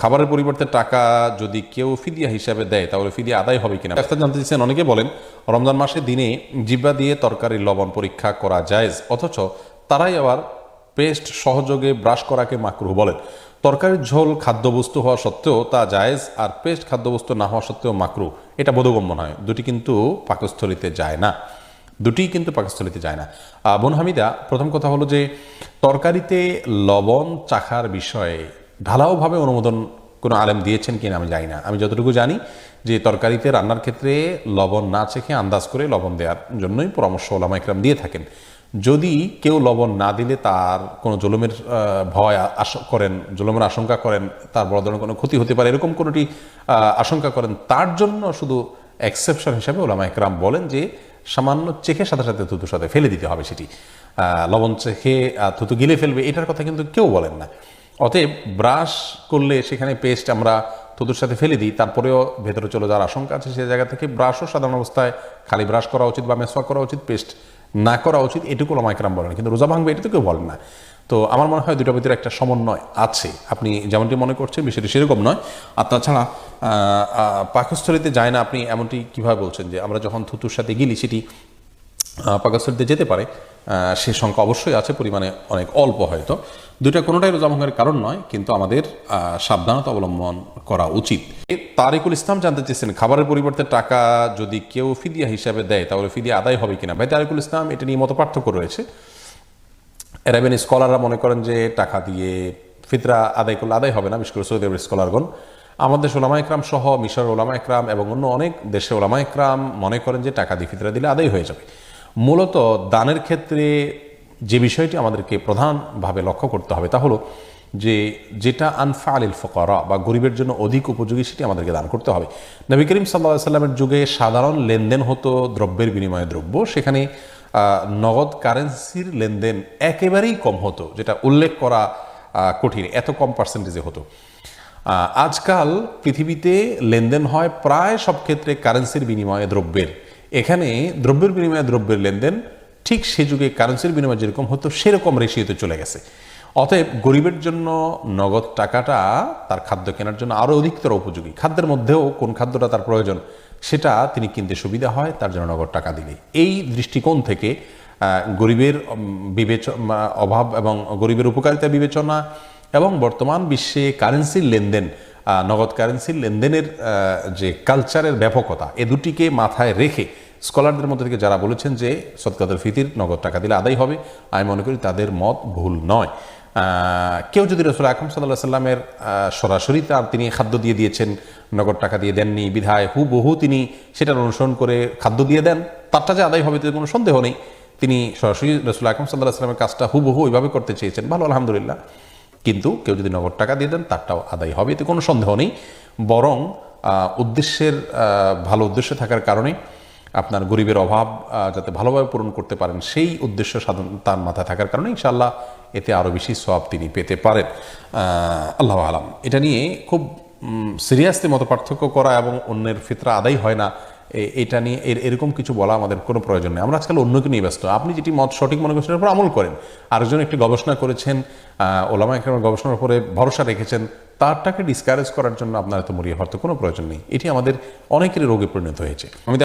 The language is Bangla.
খাবারের পরিবর্তে টাকা যদি কেউ ফিদিয়া হিসাবে দেয়, তাহলে ফিদিয়া আদায় হবে কিনা? ডাক্তার জানতে চাইছেন, অনেকে বলেন রমজান মাসে দিনে জিব্বা দিয়ে তরকারির লবণ পরীক্ষা করা জায়েজ, অথচ তারাই আবার পেস্ট সহযোগে ব্রাশ করাকে মাকরুহ বলেন। তরকারির ঝোল খাদ্যবস্তু হওয়া সত্ত্বেও তা জায়েজ, আর পেস্ট খাদ্যবস্তু না হওয়া সত্ত্বেও মাকরু এটা বোধগম্য নয়। দুটি কিন্তু পাকস্থলিতে যায় না। দুটিই কিন্তু পাকস্থলিতে যায় না। বোন হামিদা, প্রথম কথা হলো যে তরকারিতে লবণ চাখার বিষয়ে ঢালাওভাবে অনুমোদন কোনো আলেম দিয়েছেন কিনা আমি জানি না। আমি যতটুকু জানি যে তরকারিতে, রান্নার ক্ষেত্রে লবণ না চেখে আন্দাজ করে লবণ দেওয়ার জন্যই পরামর্শ ওলামা ইকরাম দিয়ে থাকেন। যদি কেউ লবণ না দিলে তার কোনো জুলুমের ভয় করেন, জুলুমের আশঙ্কা করেন, তার বড় ধরনের কোনো ক্ষতি হতে পারে, এরকম কোনোটি আশঙ্কা করেন, তার জন্য শুধু এক্সেপশন হিসাবে ওলামা একরাম বলেন যে সামান্য চেখে সাথে সাথে থুতুর সাথে ফেলে দিতে হবে সেটি। লবণ চেখে থুতু গিলে ফেলবে, এটার কথা কিন্তু কেউ বলেন না। অতএব ব্রাশ করলে সেখানে পেস্ট আমরা থুতুর সাথে ফেলে দিই, তারপরেও ভেতরে চলে যাওয়ার আশঙ্কা আছে সেই জায়গা থেকে। ব্রাশও সাধারণ অবস্থায় খালি ব্রাশ করা উচিত বা মেসওয়াক করা উচিত পেস্ট না করা উচিত, এটুকু ওলামাইকরাম বলেন। কিন্তু রোজা ভাঙবে এটা তো কেউ বলেন না। তো আমার মনে হয় দুটোর ভিতরে একটা সমন্বয় আছে। আপনি যেমনটি মনে করছেন, বিষয়টি সেরকম নয়। আর তাছাড়া পাকস্থলিতে যায় না আপনি, এমনটি কীভাবে বলছেন যে আমরা যখন থুতুর সাথে গিলি, সেটি পাকস্থলিতে যেতে পারে। সে সংখ্যা অবশ্যই আছে, পরিমাণে অনেক অল্প হয়তো। দুইটা কোনোটাই রোজা ভঙ্গের কারণ নয়, কিন্তু আমাদের সাবধানতা অবলম্বন করা উচিত। তারিকুল ইসলাম জানতে চেয়েছেন, খাবারের পরিবর্তে টাকা যদি কেউ ফিদিয়া হিসাবে দেয়, তাহলে ফিদিয়া আদায় হবে কিনা? ভাই, তারিকুল ইসলাম এটা নিয়ে মত পার্থক্য রয়েছে। অ্যারাবিয়ান স্কলাররা মনে করেন যে টাকা দিয়ে ফিতরা আদায় করলে আদায় হবে না, বিশেষ করে সৌদি আরবের স্কলারগণ আমাদের দেশ ওলামা একরাম সহ মিশর ওলামা একরাম এবং অন্য অনেক দেশের ওলামা একরাম মনে করেন যে টাকা দিয়ে ফিতরা দিলে আদায় হয়ে যাবে। মূলত দানের ক্ষেত্রে যে বিষয়টি আমাদেরকে প্রধানভাবে লক্ষ্য করতে হবে তা হলো যে যেটা আনফা আলিল ফকরা বা গরিবের জন্য অধিক উপযোগী সেটি আমাদেরকে দান করতে হবে। নবী করিম সাল্লা সাল্লামের যুগে সাধারণ লেনদেন হতো দ্রব্যের বিনিময়ে দ্রব্য। সেখানে নগদ কারেন্সির লেনদেন একেবারেই কম হতো, যেটা উল্লেখ করা কঠিন, এত কম পার্সেন্টেজে হতো। আজকাল পৃথিবীতে লেনদেন হয় প্রায় সব ক্ষেত্রে কারেন্সির বিনিময়ে দ্রব্যের। এখানে দ্রব্যের বিনিময়ে দ্রব্যের লেনদেন, ঠিক সে যুগে কারেন্সির বিনিময়ে যেরকম হতো, সেরকম রেশিওতে চলে গেছে। অতএব গরিবের জন্য নগদ টাকাটা তার খাদ্য কেনার জন্য আরও অধিকতর উপযোগী। খাদ্যের মধ্যেও কোন খাদ্যটা তার প্রয়োজন, সেটা তিনি কিনতে সুবিধা হয়, তার জন্য নগদ টাকা দিলে। এই দৃষ্টিকোণ থেকে গরিবের বিবেচ অভাব এবং গরিবের উপকারিতা বিবেচনা এবং বর্তমান বিশ্বে কারেন্সির লেনদেন নগদ কারেন্সির লেনদেনের যে কালচারের ব্যাপকতা, এ দুটিকে মাথায় রেখে স্কলারদের মধ্যে থেকে যারা বলেছেন যে সৎকাতুল ফিতির নগদ টাকা দিলে আদায় হবে, আমি মনে করি তাদের মত ভুল নয়। কেউ যদি রসুল আকরম সাল্লাহ সাল্লামের সরাসরি তার তিনি খাদ্য দিয়ে দিয়েছেন, নগদ টাকা দিয়ে দেননি, বিধায় হু বহু তিনি সেটার অনুসরণ করে খাদ্য দিয়ে দেন, তারটা যে আদায় হবে তাতে কোনো সন্দেহ নেই। তিনি সরাসরি রসুল আকরম সাল্লাহ সাল্লামের কাজটা হুবহু ওইভাবে করতে চেয়েছেন। ভালো, আলহামদুলিল্লাহ। কিন্তু কেউ যদি নগদ টাকা দিয়ে দেন, তারটাও আদায় হবে। এতে কোনো সন্দেহ নেই। বরং উদ্দেশ্যের ভালো উদ্দেশ্য থাকার কারণে আপনার গরিবের অভাব যাতে ভালোভাবে পূরণ করতে পারেন, সেই উদ্দেশ্য সাধন তার মাথায় থাকার কারণে ইনশাআল্লাহ এতে আরও বেশি সব তিনি পেতে পারেন। আল্লাহ আলাম। এটা নিয়ে খুব সিরিয়াসলি মতো পার্থক্য করা এবং অন্যের ফিতরা আদায় হয় না এটা নিয়ে এর, এরকম কিছু বলা আমাদের কোনো প্রয়োজন নেই। আমরা আজকাল অন্যকে নিয়ে ব্যস্ত। আপনি যেটি মত, সঠিক মনে করছেন উপর আমল করেন। আরেকজন একটি গবেষণা করেছেন ওলামা একরমের গবেষণার উপরে ভরসা রেখেছেন, তারটাকে ডিসকারেজ করার জন্য আপনার এত মরিয়া হওয়ার তো কোনো প্রয়োজন নেই। এটি আমাদের অনেকেরই রোগে পরিণত হয়েছে। আমি